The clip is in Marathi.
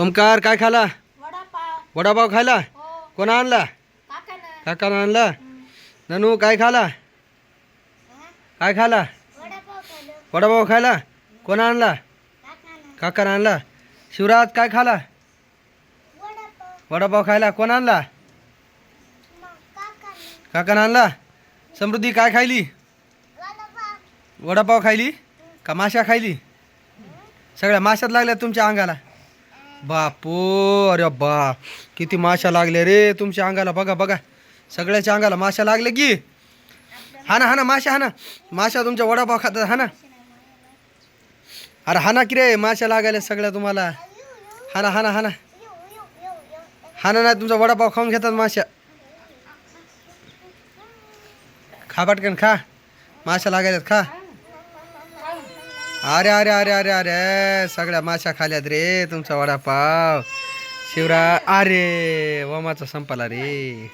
ओमकार काय खाला? वडापाव. वडापाव खायला? हो. कोण आणला? काकानं. आणला? ननू काय खाला? काय खाला? वडापाव खायला. कोण आणला? काकानं. आणला. शिवराज काय खाला? वडापाव. खायला. कोण आणला? काकानं. आणला? समृद्धी काय खायली? वडापाव. वडापाव खायली? का माशा खायली? सगळ्या माशात लागल्या तुमच्या अंगाला. बापो अरे बा किती माशा लागल्या रे तुमच्या अंगाला. बघा बघा. सगळ्याच्या अंगाला माशा लागल्या की. हा ना हा ना माशा हा ना. माशा तुमच्या वडापाव खातात हा ना. अरे हा ना की रे माशा लागायला सगळ्या तुम्हाला. हा ना हा ना हा ना. हा ना नाही तुमचा वडापाव खाऊन घेतात माशा. खा पटकन खा. माशा लागायल्यात खा. अरे अरे अरे अरे अरे सगळ्या माशा खाल्यात रे तुमचा वडापाव. शिवरा अरे वमाचा संपला रे.